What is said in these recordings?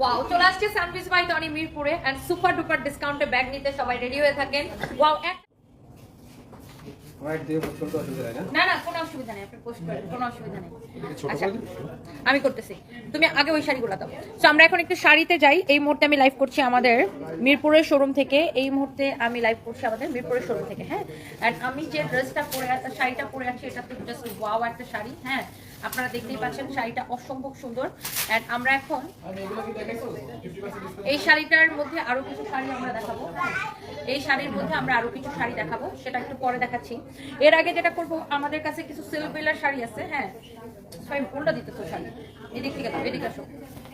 Wow চলে আসছে সানভিস বাই টনি মিরপুরে এন্ড সুপার ডুপার ডিসকাউন্টে ব্যাগ নিতে সবাই রেডি হয়ে থাকেন। ওয়াও না? না না কোনো অসুবিধা নেই আপনি পোস্ট করেন কোনো অসুবিধা নেই। আচ্ছা আমি করতেছি। তুমি আগে ওই শাড়িগুলো দাও। তো আমরা এখন একটু শাড়িতে যাই। এই মুহূর্তে আমি লাইভ করছি আমাদের মিরপুরের শোরুম থেকে। এই মুহূর্তে আমি লাইভ করছি আমাদের মিরপুরের শোরুম থেকে হ্যাঁ? অ্যান্ড আমি যে ড্রেসটা পরে আছি শাড়িটা পরে আছি এটা তো জাস্ট ওয়াও একটা শাড়ি হ্যাঁ? আপনারা দেখতেই পাচ্ছেন শাড়িটা অসম্ভব সুন্দর। অ্যান্ড আমরা এখন এই শাড়িটার মধ্যে আরও কিছু শাড়ি আমরা দেখাবো। এই শাড়ির মধ্যে আমরা আরও কিছু শাড়ি দেখাবো, সেটা একটু পরে দেখাচ্ছি। এর আগে যেটা করব, আমাদের কাছে কিছু সিল্ক শাড়ি আছে হ্যাঁ? সবাই উল্টা দিতে তো শাড়ি? এদিক থেকে এদিকে আসো।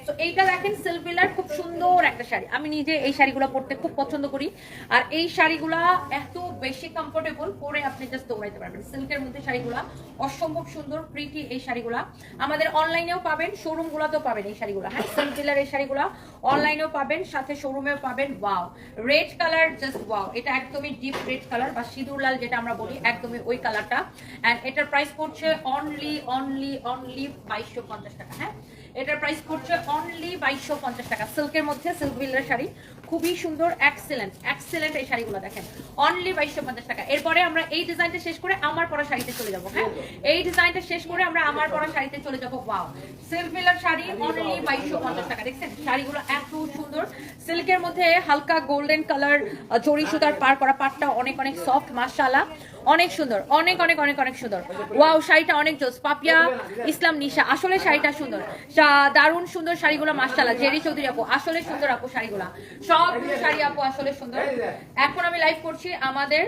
তো এইটা দেখেন সিল্ক বেলার খুব সুন্দর একটা শাড়ি। আমি নিজে এই শাড়িগুলো পরতে খুব পছন্দ করি। আর এই শাড়িগুলা এত বেশি কমফোর্টেবল পরে আপনি জাস্ট দৌড়াইতে পারবেন। সিল্কের মধ্যে শাড়িগুলা অসম্ভব সুন্দর প্রিটি এই শাড়িগুলা। আমাদের অনলাইনেও পাবেন শোরুম গুলাতেও পাবেন এই শাড়িগুলা। হ্যাঁ সিল্ক বেলার এই শাড়িগুলা অনলাইনেও পাবেন, সাথে শোরুমেও পাবেন। Wow red colour just wow এটা একদমই ডিপ রেড কালার বা সিঁদুর লাল যেটা আমরা বলি, একদমই ওই কালারটা অ্যান্ড এটার প্রাইস পড়ছে অনলি অনলি অনলি বাইশশো পঞ্চাশ টাকা। হ্যাঁ? এটার প্রাইস পড়ছে অনলি বাইশশো পঞ্চাশ টাকা। সিল্কের মধ্যে সিল্ক বিলের শাড়ি। খুবই সুন্দর এক্সেলেন্ট এক্সেলেন্ট এই শাড়িগুলো দেখেন। অনলি বাইশশো পঞ্চাশ টাকা। এরপরে আমরা এই ডিজাইনটা শেষ করে আমার পরা শাড়িতে চলে যাব হ্যাঁ? এই ডিজাইনটা শেষ করে আমরা আমার পরা শাড়িতে চলে যাব। ওয়াও সিল্ক বিলের শাড়ি অনলি বাইশশো পঞ্চাশ টাকা, দেখছেন? শাড়িগুলো এত সুন্দর। সিল্কের মধ্যে হালকা গোল্ডেন কালার জড়ি সুতার পার করা পাটটা অনেক অনেক সফট মাশাআল্লাহ। অনেক সুন্দর, অনেক অনেক অনেক অনেক সুন্দর। ওয়াও, শাড়িটা অনেক জোস। পাপিয়া, ইসলাম, নিশা, আসলে শাড়িটা সুন্দর। দারুণ সুন্দর শাড়িগুলো, মাশাআল্লাহ। জেরি চৌধুরী আপু, আসলে সুন্দর আপু শাড়িগুলো। সব শাড়ি আপু আসলে সুন্দর। এখন আমি লাইভ করছি আমাদের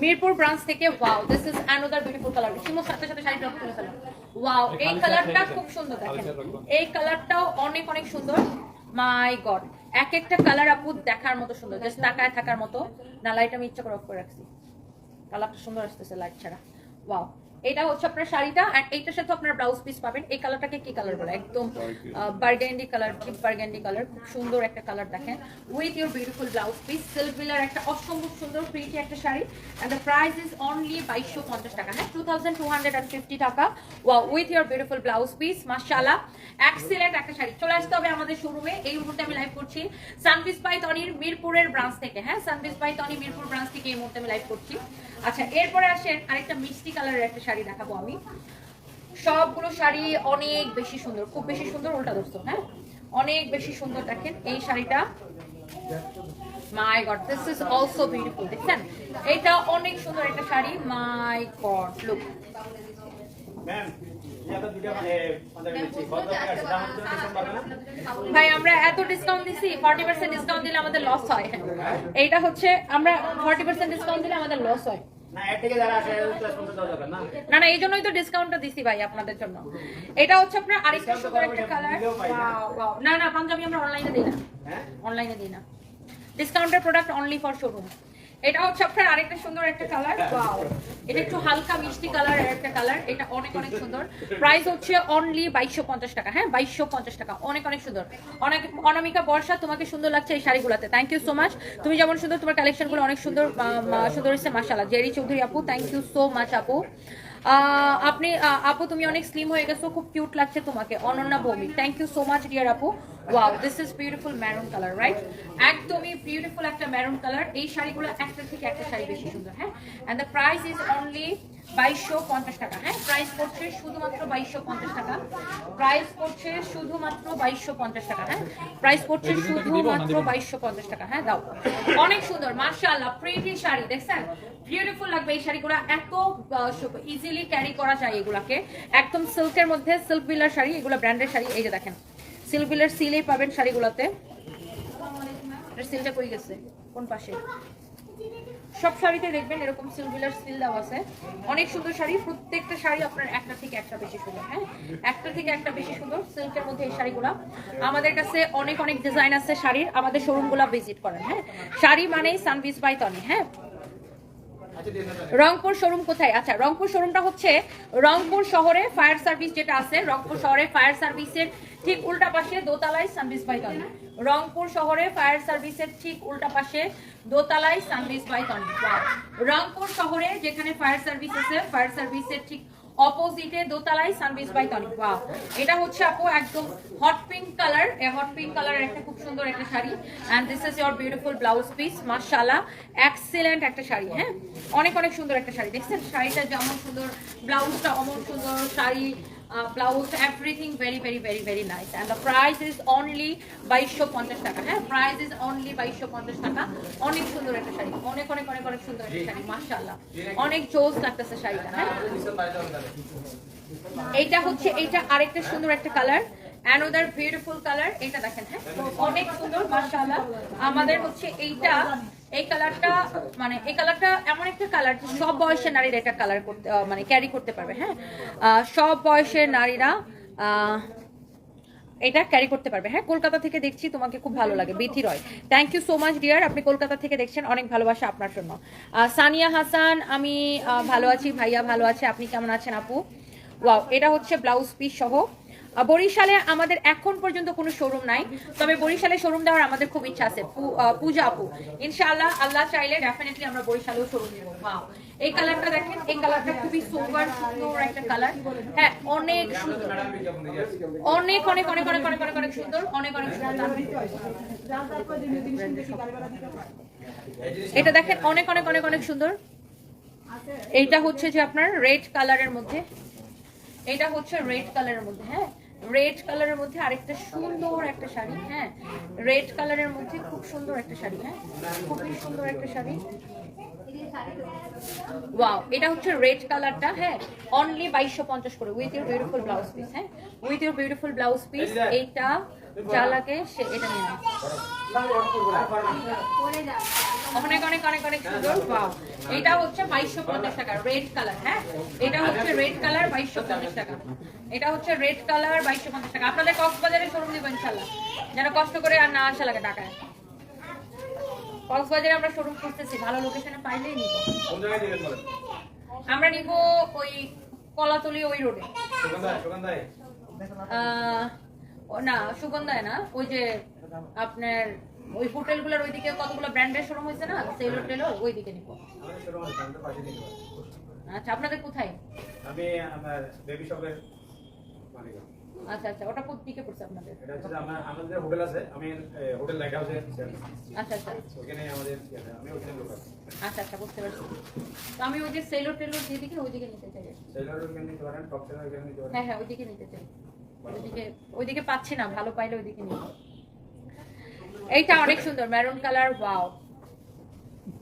মিরপুর ব্রাঞ্চ থেকে। Wow this is another beautiful colour শিমুর সাথে সাথে শাড়ি ড্রপ করে ফেলো। ওয়াও এই কালারটা খুব সুন্দর, দেখেন। এই কালারটাও অনেক অনেক সুন্দর। মাই গড এক একটা কালার আপু দেখার মতো সুন্দর। জাস্ট তাকায় থাকার মতো। না লাইট আমি ইচ্ছা করে অফ করে রাখছি। কালারটা সুন্দর আসতেছে লাইট ছাড়া। ওয়াও এটা হচ্ছে আপনার শাড়িটা আর এইটার সাথে আপনার ব্লাউজ পিস পাবেন। এই কালারটাকে কি কালার বলে? একদম burgundy colour deep burgundy colour খুব সুন্দর একটা কালার দেখেন। With your beautiful blouse piece silk বিলার একটা অসম্ভব সুন্দর প্রিটি একটা sari. And the price is only বাইশশো পঞ্চাশ টাকা। হ্যাঁ two thousand two hundred and fifty টাকা। Wow with your beautiful blouse piece মাশাআল্লাহ। এক্সিলেন্ট একটা শাড়ি। চলে আসতে হবে আমাদের শোরুমে এই মুহূর্তে আমি লাইভ করছি সানবিস বাই তনির মিরপুরের ব্রাঞ্চ থেকে। হ্যাঁ সানবিস বাই তনি মিরপুর ব্রাঞ্চ থেকে এই মুহূর্তে আমি লাইভ করছি। আচ্ছা এরপরে আসেন আরেকটা মিষ্টি কালারের একটা শাড়ি দেখাবো আমি। সবগুলো শাড়ি অনেক বেশি সুন্দর খুব বেশি সুন্দর উল্টা দোস্ত হ্যাঁ? অনেক বেশি সুন্দর দেখেন এই শাড়িটা। My god this is also beautiful দেখছেন? এটা অনেক সুন্দর একটা শাড়ি। মাই গড লুক ভাই আমরা এত ডিসকাউন্ট দিছি ফর্টি পার্সেন্ট ডিসকাউন্ট দিলে আমাদের লস হয়। এইটা হচ্ছে আমরা ফর্টি পার্সেন্ট ডিসকাউন্ট দিলে আমাদের লস হয়। না না। এই জন্যই তো ডিসকাউন্টটা দিছি ভাই আপনাদের জন্য। এটা হচ্ছে আপনার আরেকটা সুন্দর একটা কালার না। না পাঞ্জাবি আমরা অনলাইনে দিই না। হ্যাঁ? অনলাইনে দিই না। ডিসকাউন্টের প্রোডাক্ট অনলি ফর শোরুম এটা হচ্ছে আপনার আরেকটা সুন্দর একটা কালার ওয়াও এটা একটু হালকা মিষ্টি কালার একটা কালার এটা অনেক অনেক সুন্দর। প্রাইস হচ্ছে অনলি বাইশশো পঞ্চাশ টাকা। হ্যাঁ বাইশশো পঞ্চাশ টাকা। অনেক অনেক সুন্দর। অনেক অনামিকা বর্ষা, তোমাকে সুন্দর লাগছে এই শাড়িগুলোতে। থ্যাংক ইউ সো মাচ তুমি যেমন সুন্দর, তোমার কালেকশনগুলো অনেক সুন্দর সুন্দর হচ্ছে মাসালা জেরি চৌধুরী আপু থ্যাংক ইউ সো মাচ আপু। আপনি আপু, তুমি অনেক স্লিম হয়ে গেছো, খুব কিউট লাগছে তোমাকে। Ananya Bhowmik thank you so much dear আপু। Wow this is beautiful maroon colour right একদমই বিউটিফুল একটা ম্যারুন কালার এই শাড়িগুলো একটা থেকে একটা শাড়ি বেশি সুন্দর হ্যাঁ? And the price is only বাইশশো পঞ্চাশ টাকা। হ্যাঁ প্রাইস পড়ছে শুধুমাত্র বাইশশো পঞ্চাশ টাকা। প্রাইস পড়ছে শুধুমাত্র বাইশশো পঞ্চাশ টাকা হ্যাঁ? প্রাইস পড়ছে শুধুমাত্র বাইশশো পঞ্চাশ টাকা হ্যাঁ দাও। অনেক সুন্দর মার্শাল্লাহ প্রিটি শাড়ি দেখছেন? বিউটিফুল লাগবে এই শাড়িগুলো এত ইজিলি ক্যারি করা যায় এগুলাকে। একদম সিল্কের মধ্যে সিল্ক বিলার শাড়ি এগুলো ব্র্যান্ডের শাড়ি এই যে দেখেন সিল্ক বিলার সিলেই পাবেন শাড়িগুলোতে। সিলটা কই গেছে? কোন পাশে? সব শাড়িতে দেখবেন এরকম সিলভিলার সিল দেওয়া আছে। অনেক সুন্দর শাড়ি, প্রত্যেকটা শাড়ি আপনার একটা থেকে একটা বেশি সুন্দর হ্যাঁ? একটা থেকে একটা বেশি সুন্দর সিল্কের মধ্যে এই শাড়িগুলো। আমাদের কাছে অনেক অনেক ডিজাইন আছে শাড়ির। আমাদের শোরুমগুলো ভিজিট করেন হ্যাঁ? শাড়ি মানেই বাই তনি হ্যাঁ? রংপুর শোরুম কোথায়? আচ্ছা রংপুর শোরুমটা হচ্ছে রংপুর শহরে ফায়ার সার্ভিস যেটা আছে, রংপুর শহরে ফায়ার সার্ভিসের ঠিক উল্টা পাশে দোতলায় সার্ভিস বাই তনি রংপুর শহরে ফায়ার সার্ভিসের ঠিক উল্টা পাশে দোতলায় সার্ভিস বাই তনি রংপুর শহরে যেখানে ফায়ার সার্ভিস আছে, ফায়ার সার্ভিসের ঠিক অপোজিটে দোতলায় সানবিস বাই টনিক বা এটা হচ্ছে আপু একদম hot pink colour hot pink কালারের একটা খুব সুন্দর একটা sari. And this is your beautiful blouse piece মার্শালা excellent একটা শাড়ি হ্যাঁ? অনেক অনেক সুন্দর একটা শাড়ি। দেখছেন? শাড়িটা যেমন সুন্দর ব্লাউজটা অমন সুন্দর, sari blouse everything very very very very nice and the price is only বাইশশো পঞ্চাশ টাকা। হ্যাঁ প্রাইস ইজ অনলি বাইশশো পঞ্চাশ টাকা। অনেক সুন্দর একটা শাড়ি। অনেক অনেক অনেক অনেক সুন্দর একটা শাড়ি। মাশাআল্লাহ। অনেক জোস লাগতেছে শাড়িটা। হ্যাঁ? এইটা হচ্ছে এইটা আরেকটা সুন্দর একটা কালার। অ্যানোদার বিউটিফুল কালার এটা দেখেন হ্যাঁ? অনেক সুন্দর, মাশাআল্লাহ। আমাদের হচ্ছে এইটা এই কালারটা মানে এই কালারটা এমন একটা কালার সব বয়সের নারীরা এটা কালার করতে মানে ক্যারি করতে পারবে হ্যাঁ? সব বয়সের নারীরা এটা ক্যারি করতে পারবে হ্যাঁ? কলকাতা থেকে দেখছি তোমাকে খুব ভালো লাগে Bithi Roy thank you so much dear আপনি কলকাতা থেকে দেখছেন, অনেক ভালোবাসা আপনার জন্য। সানিয়া হাসান, আমি ভালো আছি, ভাইয়া ভালো আছে, আপনি কেমন আছেন আপু? ওয়াও এটা হচ্ছে ব্লাউজ পিস সহ। বরিশালে আমাদের এখন পর্যন্ত কোনো শোরুম নাই, তবে বরিশালে শোরুম দেওয়ার আমাদের খুব ইচ্ছা আছে। পূজা আপু, ইনশাআল্লাহ, আল্লাহ চাইলে ডেফিনেটলি আমরা বরিশালেও শোরুম দেবো এই কালারটা দেখেন, এই কালারটা খুবই সুপার সুন্দর একটা কালার হ্যাঁ অনেক সুন্দর। অনেক অনেক অনেক অনেক অনেক অনেক অনেক সুন্দর, অনেক অনেক সুন্দর। এটা দেখেন, অনেক অনেক অনেক অনেক সুন্দর। এইটা হচ্ছে যে আপনার রেড কালারের মধ্যে। এটা হচ্ছে রেড কালারের মধ্যে হ্যাঁ। রেড কালারের মধ্যে আরেকটা সুন্দর একটা শাড়ি হ্যাঁ? রেড কালারের মধ্যে খুব সুন্দর একটা শাড়ি হ্যাঁ? খুবই সুন্দর একটা শাড়ি। ওয়াও এটা হচ্ছে রেড কালারটা হ্যাঁ? অনলি বাইশশো পঞ্চাশ করে with your beautiful blouse piece হ্যাঁ? With your beautiful blouse piece এইটা যা লাগে সে এটা নিয়ে অনেক অনেক অনেক অনেক সুন্দর ওয়াও এটা হচ্ছে বাইশশো পঞ্চাশ টাকা রেড কালার হ্যাঁ? এটা হচ্ছে রেড কালার বাইশশো পঞ্চাশ টাকা। এটা হচ্ছে রেড কালার বাইশশো পঞ্চাশ টাকা। আপনাদের কক্সবাজারে শোরুম দিব ইনশাল্লাহ যেন কষ্ট করে আর না আসা লাগে ঢাকায়। কক্সবাজারে আমরা শোরুম করতেছি ভালো লোকেশনে পাইলেই নিব। আমরা নিব ওই কলাতলি ওই রোডে আহ, না সুগন্ধায় না। ওই যে আপনার ওই হোটেলগুলোর ওইদিকে কতগুলো ব্র্যান্ডের শোরুম হয়েছে না সেলর টেলর ওইদিকে নিব। আচ্ছা আপনাদের কোথায়? আমি আমার বেবি শপের আচ্ছা আচ্ছা ওটা দিকে পড়ছে আপনাদের? এটা হচ্ছে আমার আমাদের হোটেল আছে আমি হোটেল লাইট হাউসে আচ্ছা আচ্ছা। ওখানে আমাদের ইয়ে আমি ওখানে লোক আচ্ছা আচ্ছা বুঝতে পারছি। তো আমি ওই যে সেলর টেলর যেদিকে ওইদিকে নিতে চাই। সেলার ওখানে নিতে পারেন টপ সেলার নিতে পারেন। হ্যাঁ হ্যাঁ ওইদিকে নিতে চাই। ওইদিকে পাচ্ছি না, ভালো পাইলে ওইদিকে নিব এইটা অনেক সুন্দর maroon colour wow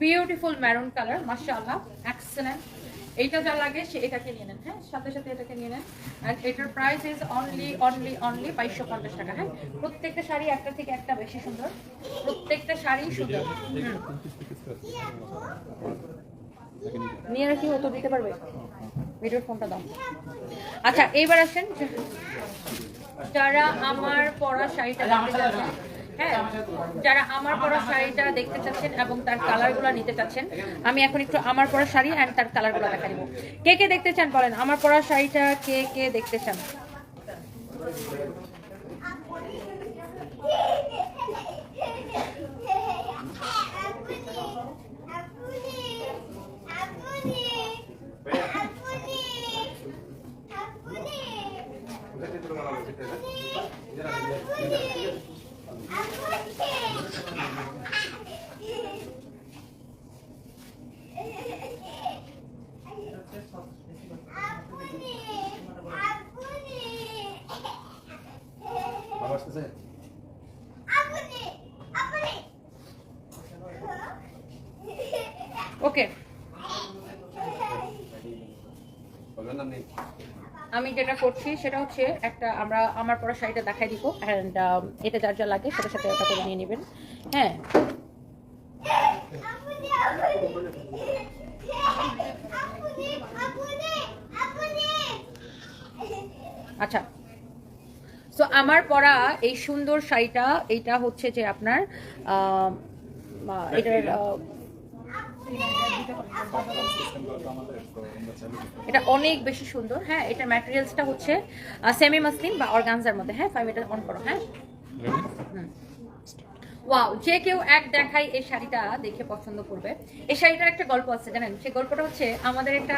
beautiful maroon colour মাশাআল্লাহ এক্সেলেন্ট এইটা যা লাগে, সে এটাকে নিয়ে নেন হ্যাঁ? সাথে সাথে এটাকে নিয়ে নেন। আর এটার price is only only only বাইশশো পঞ্চাশ টাকা হ্যাঁ? প্রত্যেকটা শাড়ি একটা থেকে একটা বেশি সুন্দর। প্রত্যেকটা শাড়ি সুন্দর। হুম। নিয়ে রাখি হতো দিতে পারবে? ভিডিওর ফোনটা দাও। আচ্ছা এইবার আসেন। যারা আমার পরা শাড়িটা দেখতে চাচ্ছেন হ্যাঁ যারা আমার পরা শাড়িটা দেখতে চাচ্ছেন এবং তার কালারগুলো নিতে চাচ্ছেন আমি এখন একটু আমার পরা শাড়ি অ্যান্ড তার কালারগুলো দেখা দিব। কে কে দেখতে চান বলেন? আমার পরা শাড়িটা কে কে দেখতে চান? দিতে পারব সেটা না যারা আবার আসতেছে ওকে বলবেন না নেই আমি যেটা করছি সেটা হচ্ছে একটা আমরা আমার পরা শাড়িটা দেখাই দিব অ্যান্ড এটা যার যা লাগে সেটার সাথে ওটা করে নিয়ে নেবেন। হ্যাঁ। আচ্ছা। সো আমার পরা এই সুন্দর শাড়িটা, এইটা হচ্ছে যে আপনার এটার এটা অনেক বেশি সুন্দর হ্যাঁ এটা ম্যাটেরিয়ালসটা হচ্ছে সেমি মাসলিন বা অর্গানজার মধ্যে হ্যাঁ ফাইভ এটা অন করো হ্যাঁ। ওয়াও যে কেউ এক দেখাই এই শাড়িটা দেখে পছন্দ করবে। এই শাড়িটার একটা গল্প আছে জানেন? সেই গল্পটা হচ্ছে আমাদের একটা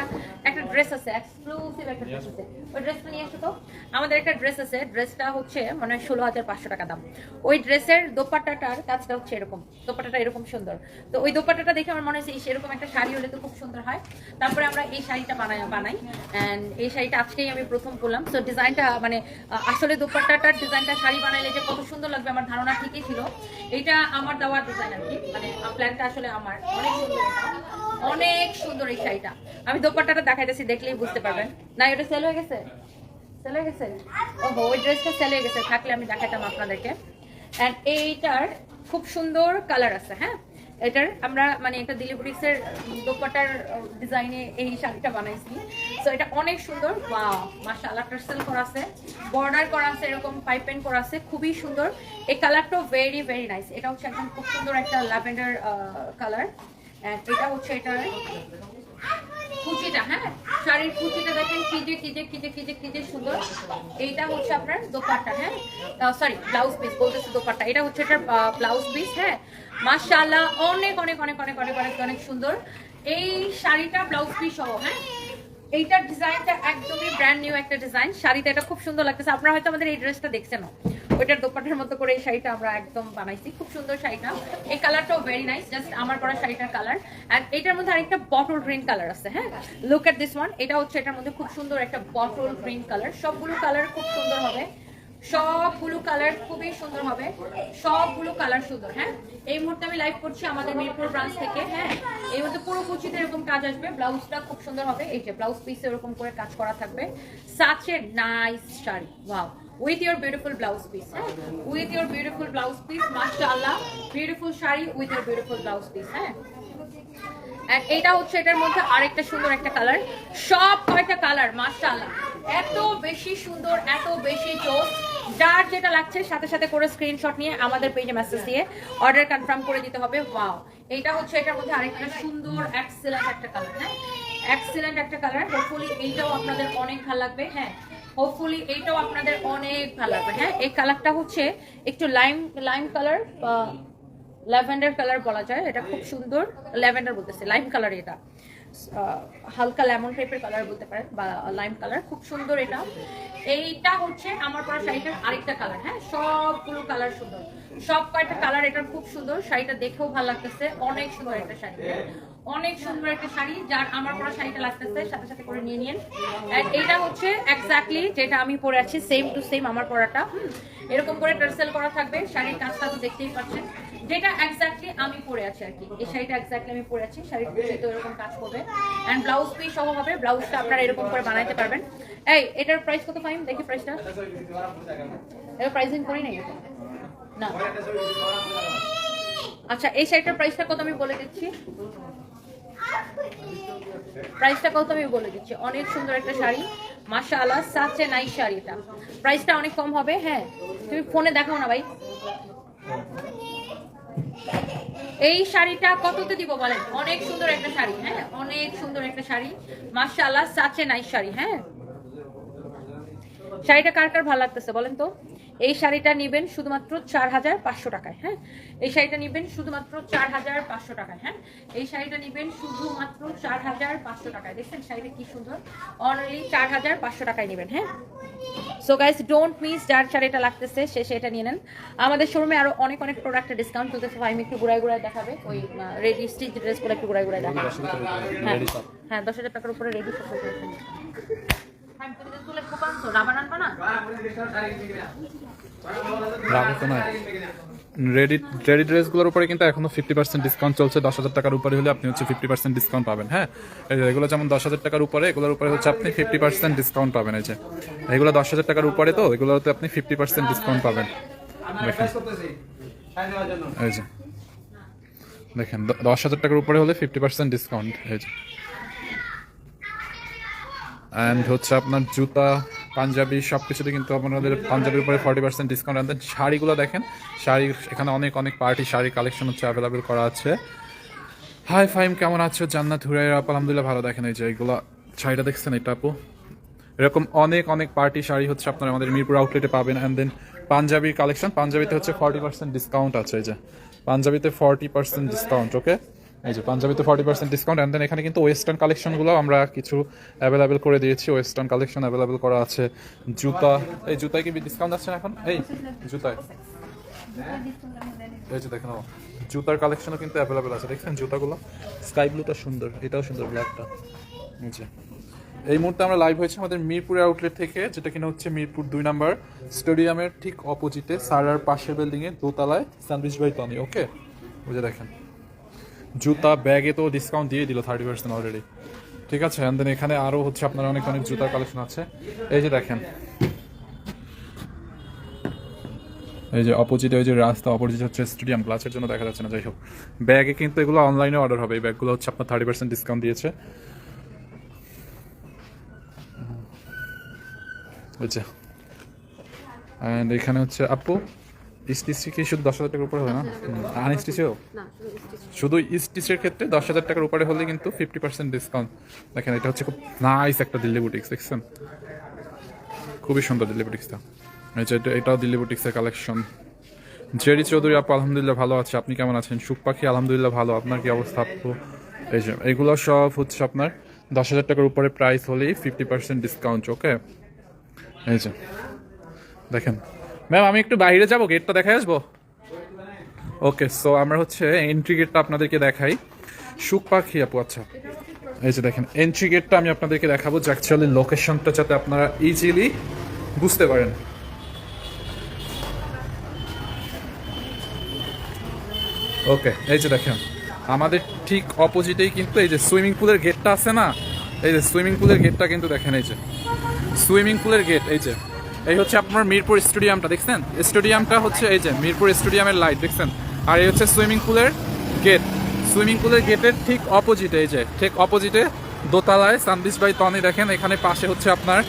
একটা ড্রেস আছে ড্রেস ওই ড্রেসটা নিয়ে তো। আমাদের একটা ড্রেস আছে ড্রেসটা হচ্ছে মানে ষোলো হাজার পাঁচশো টাকা দাম। ওই ড্রেসের দোপাট্টাটার কাজটা হচ্ছে এরকম। দোপাট্টাটা এরকম সুন্দর। তো ওই দোপাট্টাটা দেখে আমার মনে হচ্ছে ইস, এরকম একটা শাড়ি হলে তো খুব সুন্দর হয়। তারপরে আমরা এই শাড়িটা বানাই বানাই। অ্যান্ড এই শাড়িটা আজকেই আমি প্রথম করলাম। তো ডিজাইনটা মানে আসলে দোপাট্টাটার ডিজাইনটা শাড়ি বানাইলে যে কত সুন্দর লাগবে আমার ধারণা ঠিকই ছিল। এটা আমার দেওয়ার ডিজাইন আর কি। মানে প্ল্যানটা আসলে আমার। অনেক সুন্দর। অনেক সুন্দর এই শাড়িটা। আমি দোপাট্টাটা দেখাইতেছি, দেখলেই বুঝতে পারবেন। না, এটা সেল হয়ে গেছে? সেল হয়ে গেছে? ওহো, ওই ড্রেসটা সেল হয়ে গেছে। থাকলে আমি দেখাতাম আপনাদেরকে। অ্যান্ড এইটার খুব সুন্দর কালার আছে হ্যাঁ? এটার আমরা মানে এটা দিলিব্রিক্সের দোপাটার ডিজাইনে এই শাড়িটা বানাইছি। সো এটা অনেক সুন্দর। ওয়াও মাশাআল্লাহ টার্সেল করা আছে বর্ডার করা আছে, এরকম পাইপেন করা আছে, খুবই সুন্দর। এই কালারটাও ভেরি ভেরি নাইস এটা হচ্ছে একদম খুব সুন্দর একটা ল্যাভেন্ডার কালার এটা হচ্ছে এটার কুচিটা হ্যাঁ? শাড়ির কুচিটা দেখেন, কি যে কি যে কি যে কি যে কি যে সুন্দর। এইটা হচ্ছে আপনার দোপাট্টা হ্যাঁ? সরি ব্লাউজ পিস বলতেছি দোপাট্টা। এটা হচ্ছে এটার ব্লাউজ পিস হ্যাঁ? মাশাআল্লাহ, অনেক অনেক অনেক অনেক অনেক অনেক অনেক সুন্দর। এই শাড়িটা ব্লাউজ পিস সহ হ্যাঁ? এইটার ডিজাইনটা একদমই ব্র্যান্ড নিউ একটা ডিজাইন শাড়িটা এটা খুব সুন্দর লাগতেছে। আপনারা হয়তো আমাদের এই ড্রেসটা দেখছেন ওইটার দোপাটার মতো করে এই শাড়িটা আমরা একদম বানাইছি। খুব সুন্দর শাড়িটা। এই কালারটাও ভেরি নাইস জাস্ট আমার পরা শাড়িটার কালার অ্যান্ড এটার মধ্যে আরেকটা বটল গ্রিন কালার আছে হ্যাঁ? লুক এট দিস ওয়ান এটা হচ্ছে এটার মধ্যে খুব সুন্দর একটা বটল গ্রিন কালার সবগুলো কালার খুব সুন্দর হবে। সবগুলো কালার খুবই সুন্দর হবে। সবগুলো কালার সুন্দর হ্যাঁ? এই মুহূর্তে আমি লাইভ করছি আমাদের মিরপুর ব্রাঞ্চ থেকে হ্যাঁ? এই মধ্যে পুরো কুচিতে এরকম কাজ আসবে। ব্লাউজটা খুব সুন্দর হবে। এই যে ব্লাউজ পিসে এরকম করে কাজ করা থাকবে। সাচে nice sari wow with your beautiful blouse piece হ্যাঁ? With your beautiful blouse piece মাশাআল্লাহ! Beautiful sari with your beautiful blouse piece হ্যাঁ? এটা হচ্ছে এটার মধ্যে আরেকটা সুন্দর একটা কালার সব কয়টা কালার মাশাআল্লাহ! এত বেশি সুন্দর, এত বেশি চোখ। যার যেটা লাগছে, সাথে সাথে করে স্ক্রিনশট নিয়ে আমাদের পেজে মেসেজ দিয়ে অর্ডার কনফার্ম করে দিতে হবে। ওয়াও এটা হচ্ছে, এটার মধ্যে আরেকটা সুন্দর এক্সেলেন্ট একটা কালার হ্যাঁ? এক্সেলেন্ট একটা কালার হোপফুলি এইটাও আপনাদের অনেক ভালো লাগবে হ্যাঁ? হোপফুলি এইটাও আপনাদের অনেক ভালো লাগবে হ্যাঁ? এই কালারটা হচ্ছে একটু lime lime colour lavender colour বলা যায়, এটা খুব সুন্দর ল্যাভেন্ডার বলতেছে লাইম কালার এটা। হালকা লেমন টাইপের কালার বলতে পারেন বা লাইম কালার, খুব সুন্দর এটা। এইটা হচ্ছে আমার পরা শাড়িটার আরেকটা কালার হ্যাঁ? সবগুলো কালার সুন্দর। সব কয়টা কালার এটার খুব সুন্দর। শাড়িটা দেখেও ভালো লাগতেছে। অনেক সুন্দর একটা শাড়ি। অনেক সুন্দর একটা শাড়ি যার আমার পরা শাড়িটা লাগতেছে। সাথে সাথে করে নিয়ে নিন। এটা হচ্ছে এক্স্যাক্টলি যেটা আমি পরে আছি সেম টু সেম আমার পরাটা। এরকম করে টার্সেল করা থাকবে। শাড়ির কাজটা তো দেখতেই পাচ্ছেন। যেটা এক্স্যাক্টলি আমি পরে আছি আর কি। এই শাড়িটা এক্স্যাক্টলি আমি পরে আছি শাড়ির কুচি তো এরকম কাজ করবে। এন্ড ব্লাউজ পিস সহ হবে ব্লাউজটা আপনারা এরকম করে বানাইতে পারবেন। এই এটার প্রাইস কত ফাইন দেখি প্রাইসটা এটা প্রাইসিং করি নাই? না। আচ্ছা এই শাড়িটার প্রাইসটা কত আমি বলে দিচ্ছি? প্রাইসটা কত আমি বলে দিচ্ছি? অনেক সুন্দর একটা শাড়ি। মাশাআল্লাহ সাচে নাই শাড়িটা প্রাইসটা অনেক কম হবে হ্যাঁ। তুমি ফোনে দেখাও না ভাই। এই শাড়িটা কততে দিব বলেন? অনেক সুন্দর একটা শাড়ি হ্যাঁ? অনেক সুন্দর একটা শাড়ি। মার্শাল্লাহ সাচে নাই শাড়ি হ্যাঁ? শাড়িটা কার কার ভালো লাগতেছে বলেন তো? এই শাড়িটা নেবেন শুধুমাত্র চার হাজার পাঁচশো টাকায় হ্যাঁ? এই শাড়িটা নেবেন শুধুমাত্র চার হাজার পাঁচশো টাকায় হ্যাঁ? এই শাড়িটা নেবেন শুধুমাত্র চার হাজার পাঁচশো টাকায়। দেখছেন শাড়িটা কি সুন্দর? অনলি চার হাজার পাঁচশো টাকায় নেবেন হ্যাঁ? সো গাইস ডোন্ট মিস যার শাড়িটা লাগতেছে, সে সেটা নিয়ে নেন। আমাদের শোরুমে আরও অনেক অনেক প্রোডাক্টের ডিসকাউন্ট চলতেছে আমি একটু ঘুরায় ঘুরায় দেখাবে। ওই রেডি স্টিচ ড্রেসগুলো একটু ঘুরায় ঘুরায় দেখাবে। হ্যাঁ। হ্যাঁ দশ হাজার টাকার উপরে রেডি সব রেডি ড্রেসগুলোর উপরে কিন্তু এখনও ফিফটি পার্সেন্ট ডিসকাউন্ট চলছে। দশ হাজার টাকার উপরে হলে আপনি হচ্ছে ফিফটি পার্সেন্ট ডিসকাউন্ট পাবেন হ্যাঁ? এগুলো যেমন দশ হাজার টাকার উপরে, এগুলোর উপরে হচ্ছে আপনি ফিফটি পার্সেন্ট ডিসকাউন্ট পাবেন, এই যে। এগুলো দশ হাজার টাকার উপরে তো, এগুলোতে আপনি ফিফটি পার্সেন্ট ডিসকাউন্ট পাবেন। দেখেন। এই যে। দেখেন, দশ হাজার টাকার উপরে হলে ফিফটি পার্সেন্ট ডিসকাউন্ট এই যে। অ্যান্ড হচ্ছে আপনার জুতা, পাঞ্জাবি সব কিছুতে কিন্তু আপনাদের পাঞ্জাবির উপরে ফর্টি পার্সেন্ট ডিসকাউন্ট আনতেন শাড়িগুলো দেখেন, শাড়ি, এখানে অনেক অনেক পার্টি শাড়ি কালেকশন হচ্ছে অ্যাভেলেবেল করা আছে। হাই ফাইম কেমন আছো? জান্নাত হুরাইর আপু, আলহামদুলিল্লাহ ভালো দেখেন এই যে এইগুলো শাড়িটা দেখছেন এটা আপু? এরকম অনেক অনেক পার্টি শাড়ি হচ্ছে আপনারা আমাদের মিরপুর আউটলেটে পাবেন। অ্যান্ড দেন পাঞ্জাবির কালেকশন পাঞ্জাবিতে হচ্ছে ফর্টি পার্সেন্ট ডিসকাউন্ট আছে এই যে। পাঞ্জাবিতে ফর্টি পার্সেন্ট ডিসকাউন্ট ওকে এই যে পাঞ্জাবি তো forty percent discount and then এখানে কিন্তু ওয়েস্টার্ন কালেকশনগুলো আমরা কিছু অ্যাভেলেবেল করে দিয়েছি। ওয়েস্টার্ন কালেকশন অ্যাভেলেবেল করা আছে। জুতা, এই জুতায় কি ডিসকাউন্ট না এখন? এই জুতায়। এই যে দেখেন জুতার কালেকশনও কিন্তু অ্যাভেলেবেল আছে। দেখছেন জুতাগুলো? স্কাই ব্লুটা সুন্দর, এটাও সুন্দর ব্ল্যাকটা নিচে এই মুহূর্তে আমরা লাইভ হয়েছে আমাদের মিরপুরের আউটলেট থেকে, যেটা কিনা হচ্ছে মিরপুর দুই নাম্বার স্টেডিয়ামের ঠিক অপোজিটে সারার পাশের বিল্ডিংয়ে দোতলায় স্যান্ডউইচ বাই টনি ওকে বুঝে দেখেন। জুতা ব্যাগে তো ডিসকাউন্ট দিয়ে দিল থার্টি পার্সেন্ট অলরেডি ঠিক আছে দেন এখানে আরও হচ্ছে আপনার অনেক অনেক জুতার কালেকশন আছে। এই যে দেখেন। এই যে অপোজিটে ওই যে রাস্তা অপোজিট হচ্ছে স্টেডিয়াম ক্লাসের জন্য দেখা যাচ্ছে না, যাই হোক। ব্যাগে কিন্তু এগুলো অনলাইনে অর্ডার হবে, এই ব্যাগগুলো হচ্ছে আপনার থার্টি পার্সেন্ট ডিসকাউন্ট দিয়েছে। অ্যান্ড এখানে হচ্ছে আপু। ইস্টিসি কি শুধু দশ হাজার টাকার উপরে না? শুধু ক্ষেত্রে দশ হাজার টাকার উপরে হলে কিন্তু ফিফটি পার্সেন্ট ডিসকাউন্ট দেখেন এটা হচ্ছে খুব নাইস একটা দিল্লি বুটিক্স দেখছেন? খুবই সুন্দর দিল্লি বুটিক্সটা এই যে এটা- এটাও দিল্লি বুটিক্সের কালেকশন জেরি চৌধুরী আপু আলহামদুলিল্লাহ ভালো আছে। আপনি কেমন আছেন? সুখ পাখি আলহামদুলিল্লাহ ভালো। আপনার কি অবস্থা আপু? এই যে এগুলো সব হচ্ছে আপনার দশ হাজার টাকার উপরে প্রাইস হলেই ফিফটি পার্সেন্ট ডিসকাউন্ট ওকে এই যে দেখেন ম্যাম আমি একটু বাইরে যাব গেটটা দেখাই আসব? ওকে সো আমরা হচ্ছে এন্ট্রি গেটটা আপনাদেরকে দেখাই। সুখ পাখি আপু আচ্ছা। এই যে দেখেন এন্ট্রি গেটটা আমি আপনাদেরকে দেখাবো যে অ্যাকচুয়ালি লোকেশনটা যাতে আপনারা ইজিলি বুঝতে পারেন। ওকে এই যে দেখেন, আমাদের ঠিক অপোজিটেই কিন্তু এই যে সুইমিং পুলের গেটটা আছে না? এই যে সুইমিং পুলের গেটটা কিন্তু দেখেন, এই যে। সুইমিং পুলের গেট এই যে। এই হচ্ছে আপনার মিরপুর স্টেডিয়ামটা, দেখছেন? স্টেডিয়ামটা হচ্ছে এই যে, মিরপুর স্টেডিয়ামের লাইট দেখছেন? আর এই হচ্ছে সুইমিং পুলের গেট সুইমিং পুলের গেটের ঠিক অপোজিটে এই যে, ঠিক অপোজিটে দোতলায় সানবিস বাই তনি দেখেন, এখানে পাশে হচ্ছে আপনার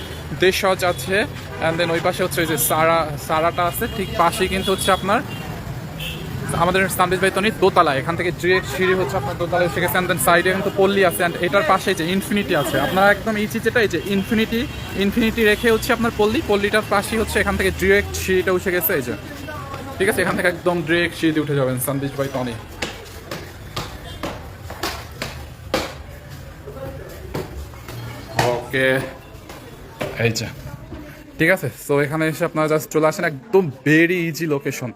দেশজ আছে অ্যান্ড দেন ওই পাশে হচ্ছে এই যে সারা সারাটা আছে, ঠিক পাশেই কিন্তু হচ্ছে আপনার আমাদের সানবিজ বাই তনি দোতলা এখান থেকে ডিরেক্ট সিঁড়ি হচ্ছে আপনার দোতলা এসে গেছে দেন সাইডে কিন্তু পল্লী আছে অ্যান্ড এটার পাশে যে ইনফিনিটি আছে। আপনারা একদম ইচি যেটা এই যে ইনফিনিটি ইনফিনিটি রেখে হচ্ছে আপনার পল্লী। পল্লীটার পাশেই হচ্ছে এখান থেকে ডিরেক্ট সিঁড়িটা উঠে গেছে, এই যে। ঠিক আছে? এখান থেকে একদম ডিরেক্ট সিঁড়িতে উঠে যাবেন সানবিজ বাই তনি ওকে এই যে। ঠিক আছে? সো এখানে এসে আপনারা জাস্ট চলে আসেন একদম very easy location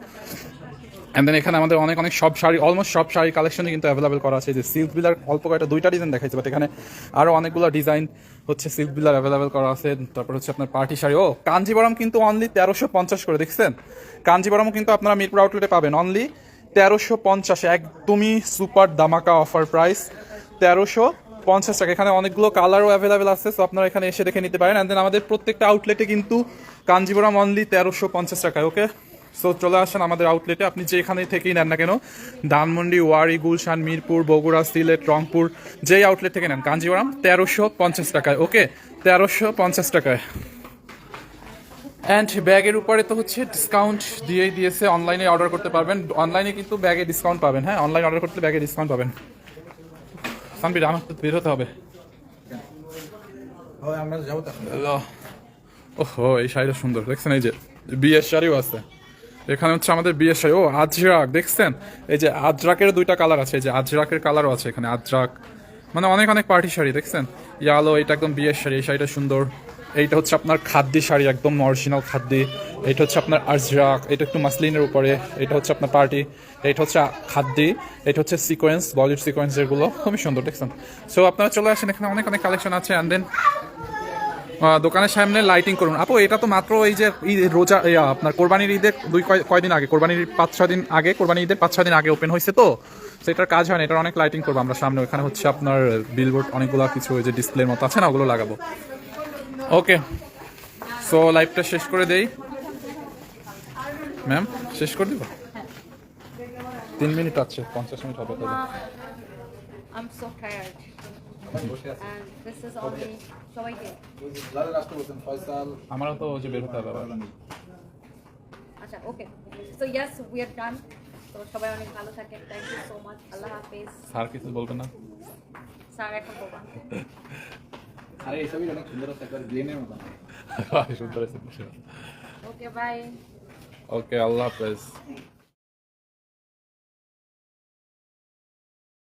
and then এখানে আমাদের অনেক অনেক সব শাড়ি অলমোস্ট সব শাড়ি কালেকশনই কিন্তু অ্যাভেলেবেল করা আছে। যে সিল্ক বিলার অল্প কয়েকটা, দুইটা ডিজাইন দেখাইছে বাট এখানে আরও অনেকগুলো ডিজাইন হচ্ছে সিল্ক বিলার অ্যাভেলেবেল করা আছে। তারপর হচ্ছে আপনার পার্টি শাড়ি। ও, কাঞ্জিবরম কিন্তু অনলি তেরোশো পঞ্চাশ করে, দেখছেন? কাঞ্জিবরমও কিন্তু আপনারা মিরপুর আউটলেটে পাবেন। অনলি তেরোশো পঞ্চাশে, একদমই সুপার দামাকা অফার প্রাইস তেরোশো পঞ্চাশ টাকা। এখানে অনেকগুলো কালারও অ্যাভেলেবেল আছে সো আপনারা এখানে এসে দেখে নিতে পারেন। অ্যান্ড দেন আমাদের প্রত্যেকটা আউটলেটে কিন্তু কাঞ্জিবরম অনলি তেরোশো পঞ্চাশ টাকায় ওকে সো চলে আসেন আমাদের আউটলেটে আপনি যেখানে থেকেই নেন না কেন ধানমন্ডি ওয়ারি গুলশান মিরপুর বগুড়া সিলেট রংপুর যেই আউটলেট থেকে নেন। কাঞ্জিবরম তেরোশো পঞ্চাশ টাকায়। ওকে তেরোশো পঞ্চাশ টাকায়। অ্যান্ড ব্যাগের উপরে তো হচ্ছে ডিসকাউন্ট দিয়েই দিয়েছে। অনলাইনে অর্ডার করতে পারবেন। অনলাইনে কিন্তু ব্যাগে ডিসকাউন্ট পাবেন। হ্যাঁ অনলাইন অর্ডার করতে ব্যাগে ডিসকাউন্ট পাবেন। সানবির আমার তো বের হতে হবে। ওহো এই শাড়িটা সুন্দর। দেখছেন এই যে বিয়ের শাড়িও আছে। এখানে হচ্ছে আমাদের শাড়ি ও, আজরাক, দেখছেন? এই যে আজরাকের দুইটা কালার আছে, এই যে আজরাকের কালারও আছে এখানে, আজরাক। মানে অনেক অনেক পার্টি শাড়ি, দেখছেন? ইয়ালো এটা একদম বিয়ের শাড়ি এই শাড়িটা সুন্দর। এইটা হচ্ছে আপনার খাদ্যি শাড়ি, একদম অরিজিনাল খাদ্যি। এটা হচ্ছে আপনার আজরাক এটা একটু মাসলিনের উপরে। এটা হচ্ছে আপনার পার্টি এটা হচ্ছে খাদ্যি। এটা হচ্ছে সিকোয়েন্স বলিউড সিকোয়েন্স যেগুলো, খুবই সুন্দর, দেখছেন? সো আপনারা চলে আসেন, এখানে অনেক অনেক কালেকশন আছে। অ্যান্ড দেন দোকানের সামনে লাইটিং করুন। আপু, এটা তো মাত্র এই যে রোজা আপনার কোরবানির ঈদের দুই কয়- কয়দিন আগে, কোরবানির পাঁচ, ছয় দিন আগে, কোরবানির ঈদের পাঁচ, ছয় দিন আগে ওপেন হয়েছে তো? সেটার কাজ হয় না, এটার অনেক লাইটিং করব আমরা সামনে। ওখানে হচ্ছে আপনার বিলবোর্ড অনেকগুলো কিছু ওই যে ডিসপ্লের মতো আছে না, ওগুলো লাগাবো। ওকে সো লাইভটা শেষ করে দেই। ম্যাম শেষ করে দিব? তিন মিনিট আছে, পঞ্চাশ মিনিট হবে। I'm so tired. আমারও তো যে বের হতে হবে। আচ্ছা okay so yes we are done তো সবাই অনেক ভালো থাকেন। থ্যাংক ইউ সো মাচ আল্লাহ হাফেজ। স্যার কিছু বলবেন না? স্যার এখন বলবা। আরে এই ছবি অনেক সুন্দর আছে একবার ব্লেনের মতো সুন্দর আছে ওকে বাই ওকে আল্লাহ হাফেজ।